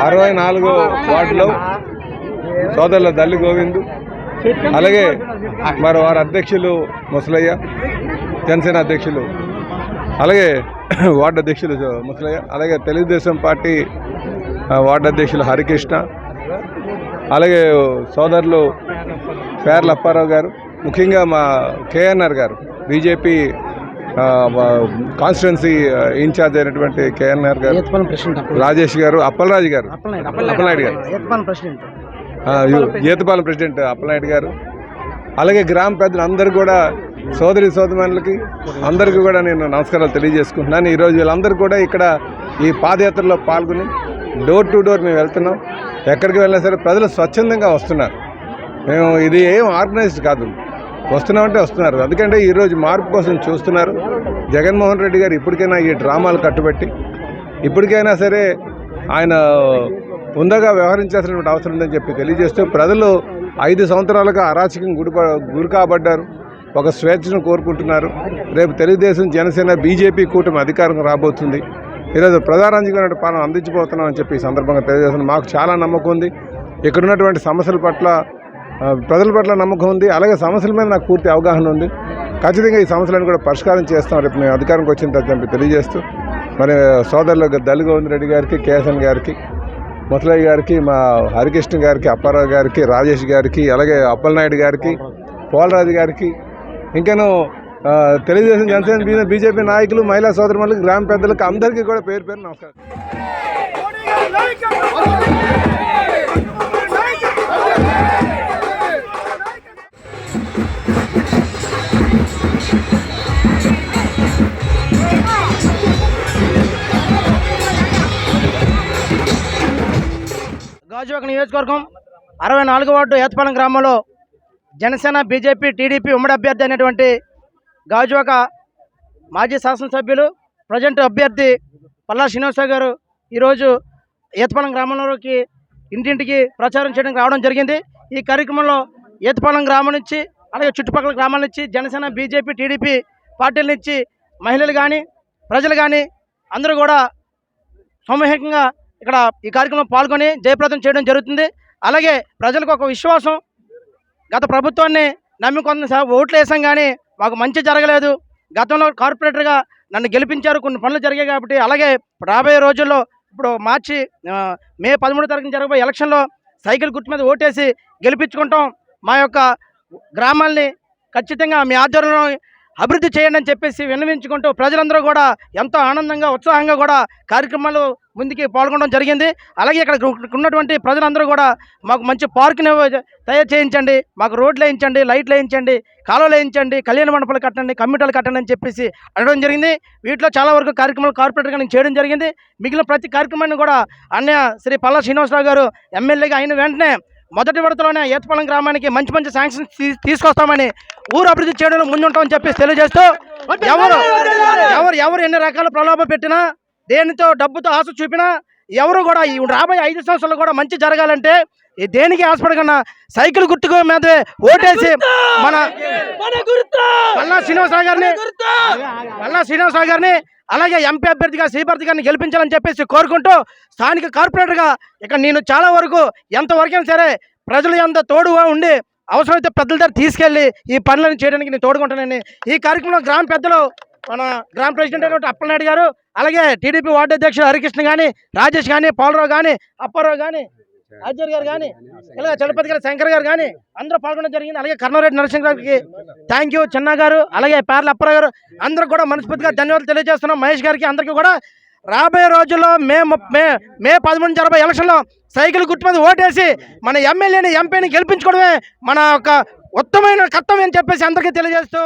అరవై నాలుగో వార్డులో సోదరుల దల్లి గోవిందు అలాగే మరి వారి అధ్యక్షులు ముసలయ్య జనసేన అధ్యక్షులు అలాగే వార్డు అధ్యక్షులు ముసలయ్య అలాగే తెలుగుదేశం పార్టీ వార్డు అధ్యక్షులు హరికృష్ణ అలాగే సోదరులు పేర్ల అప్పారావు గారు ముఖ్యంగా మా కేఎన్ఆర్ గారు బీజేపీ కాన్స్టిట్యున్సీ ఇన్ఛార్జ్ అయినటువంటి కేఎన్ఆర్ గారు రాజేష్ గారు అప్పలరాజు గారు. అప్పలనాయుడు గారు. ఈతపాలెం ప్రెసిడెంట్. అప్పలనాయుడు గారు. అలాగే గ్రామ పెద్దలు అందరూ కూడా సోదరి సోదరులకి అందరికీ కూడా నేను నమస్కారాలు తెలియజేసుకుంటున్నాను. ఈరోజు వీళ్ళందరూ కూడా ఇక్కడ ఈ పాదయాత్రలో పాల్గొని డోర్ టు డోర్ మేము వెళ్తున్నాం. ఎక్కడికి వెళ్ళినా సరే ప్రజలు స్వచ్ఛందంగా వస్తున్నారు. మేము ఇది ఏం ఆర్గనైజ్డ్ కాదు. వస్తున్నామంటే వస్తున్నారు. ఎందుకంటే ఈరోజు మార్పు కోసం చూస్తున్నారు. జగన్మోహన్ రెడ్డి గారు ఇప్పటికైనా ఈ డ్రామాలు కట్టుబెట్టి ఇప్పటికైనా సరే ఆయన ఉందగా వ్యవహరించాల్సినటువంటి అవసరం ఉందని చెప్పి తెలియజేస్తూ ప్రజలు ఐదు సంవత్సరాలుగా అరాచకం గుడి గురి కాబడ్డారు. ఒక స్వేచ్ఛను కోరుకుంటున్నారు. రేపు తెలుగుదేశం జనసేన బీజేపీ కూటమి అధికారం రాబోతుంది. ఈరోజు ప్రధానంగా పాలన అందించబోతున్నామని చెప్పి ఈ సందర్భంగా తెలియజేస్తున్నాం మాకు చాలా నమ్మకం ఉంది. ఇక్కడ ఉన్నటువంటి సమస్యల పట్ల ప్రజల పట్ల నమ్మకం ఉంది. అలాగే సమస్యల మీద నాకు పూర్తి అవగాహన ఉంది. ఖచ్చితంగా ఈ సమస్యలను కూడా పరిష్కారం చేస్తాం. రేపు మేము అధికారంకి వచ్చిన తర్వాత తెలియజేస్తూ మరి సోదరులు దళిగోవింద్ రెడ్డి గారికి కేసన్ గారికి ముసలయ్య గారికి మా హరికృష్ణ గారికి అప్పారావు గారికి రాజేష్ గారికి అలాగే అప్పలనాయుడు గారికి పోలరాజు గారికి ఇంకాను తెలుగుదేశం జనసేన బీజేపీ నాయకులు మహిళా సోదరులకు గ్రామ పెద్దలకు అందరికీ కూడా పేరు పేరు నమస్కారం. నియోజకవర్గ నియోజకవర్గం అరవై నాలుగు వార్డు ఏతపాలెం గ్రామంలో జనసేన బీజేపీ టీడీపీ ఉమ్మడి అభ్యర్థి అయినటువంటి గాజువాక మాజీ శాసనసభ్యులు ప్రజెంట్ అభ్యర్థి పల్లా శ్రీనివాసరావు గారు ఈరోజు ఏతపాలెం గ్రామంలోకి ఇంటింటికి ప్రచారం చేయడానికి రావడం జరిగింది. ఈ కార్యక్రమంలో ఏతపాలెం గ్రామం నుంచి అలాగే చుట్టుపక్కల గ్రామాల నుంచి జనసేన బీజేపీ టీడీపీ పార్టీల నుంచి మహిళలు కానీ ప్రజలు కానీ అందరూ కూడా సామూహికంగా ఇక్కడ ఈ కార్యక్రమంలో పాల్గొని జయప్రదం చేయడం జరుగుతుంది. అలాగే ప్రజలకు ఒక విశ్వాసం. గత ప్రభుత్వాన్ని నమ్మి కొంత ఓట్లు వేసాం కానీ మాకు మంచి జరగలేదు. గతంలో కార్పొరేటర్గా నన్ను గెలిపించారు. కొన్ని పనులు జరిగాయి కాబట్టి అలాగే రాబోయే రోజుల్లో ఇప్పుడు మార్చి మే పదమూడు తారీఖున జరగబోయే ఎలక్షన్లో సైకిల్ గుర్తు మీద ఓటేసి గెలిపించుకుంటాం. మా యొక్క గ్రామాల్ని ఖచ్చితంగా మీ ఆధ్వర్యంలో అభివృద్ధి చేయండి అని చెప్పేసి విన్నవించుకుంటూ ప్రజలందరూ కూడా ఎంతో ఆనందంగా ఉత్సాహంగా కూడా కార్యక్రమాలు ముందుకి పాల్గొనడం జరిగింది. అలాగే ఇక్కడ ఉన్నటువంటి ప్రజలందరూ కూడా మాకు మంచి పార్కుని తయారు చేయించండి మాకు రోడ్లు వేయించండి లైట్లు వేయించండి కాలువలు వేయించండి కళ్యాణ మండపాలు కట్టండి కమ్యూనిటీలు కట్టండి అని చెప్పేసి అడగడం జరిగింది. వీటిలో చాలా వరకు కార్యక్రమాలు కార్పొరేటర్గా నేను చేయడం జరిగింది. మిగిలిన ప్రతి కార్యక్రమాన్ని కూడా అన్నయ్య శ్రీ పల్లా శ్రీనివాసరావు గారు ఎమ్మెల్యేగా అయిన వెంటనే మొదటి విడతలోనే ఏతపాలెం గ్రామానికి మంచి మంచి శాంక్షన్ తీసుకొస్తామని ఊరు అభివృద్ధి చేయడంలో ముందుంటామని చెప్పేసి తెలియజేస్తూ ఎవరు ఎవరు ఎవరు ఎన్ని రకాల ప్రలోభ పెట్టినా దేనితో డబ్బుతో ఆశ చూపినా ఎవరు కూడా ఈ రాబోయే ఐదు సంవత్సరాలు కూడా మంచి జరగాలంటే దేనికి ఆశపడకన్నా సైకిల్ గుర్తుకు మీద ఓటేసి మన పల్లా శ్రీనివాసరావు గారిని పల్లా శ్రీనివాసరావు గారిని అలాగే ఎంపీ అభ్యర్థిగా శ్రీభర్తి గారిని గెలిపించాలని చెప్పేసి కోరుకుంటూ స్థానిక కార్పొరేటర్గా ఇక నేను చాలా వరకు ఎంతవరకైనా సరే ప్రజలు ఎంత తోడుగా ఉండి అవసరమైతే పెద్దల దగ్గర తీసుకెళ్ళి ఈ పనులను చేయడానికి నేను తోడుకుంటానని ఈ కార్యక్రమంలో గ్రామ పెద్దలు మన గ్రామ ప్రెసిడెంట్ అయినటువంటి అప్పలనాయుడు గారు అలాగే టీడీపీ వార్డు అధ్యక్షుడు హరికృష్ణ కానీ రాజేష్ కానీ పాలరావు కానీ అప్పారావు కానీ ఆచార్య గారు కానీ ఇలా చలపతి గారు శంకర్ గారు కానీ అందరూ పాల్గొనడం జరిగింది. అలాగే కర్ణారెడ్డి నరసింహ గారికి థ్యాంక్ యూ చిన్న గారు అలాగే పేర్ల అప్పారావు గారు అందరూ కూడా మనస్ఫూర్తిగా ధన్యవాదాలు తెలియజేస్తున్నాం. మహేష్ గారికి అందరికీ కూడా రాబోయే రోజుల్లో మే మే మే పదమూడు జరబై ఎలక్షన్లో సైకిల్ గుర్తు మీద ఓటేసి మన ఎమ్మెల్యేని ఎంపీని గెలిపించుకోవడమే మన యొక్క ఉత్తమైన కర్తవ్యం అని చెప్పేసి అందరికీ తెలియజేస్తూ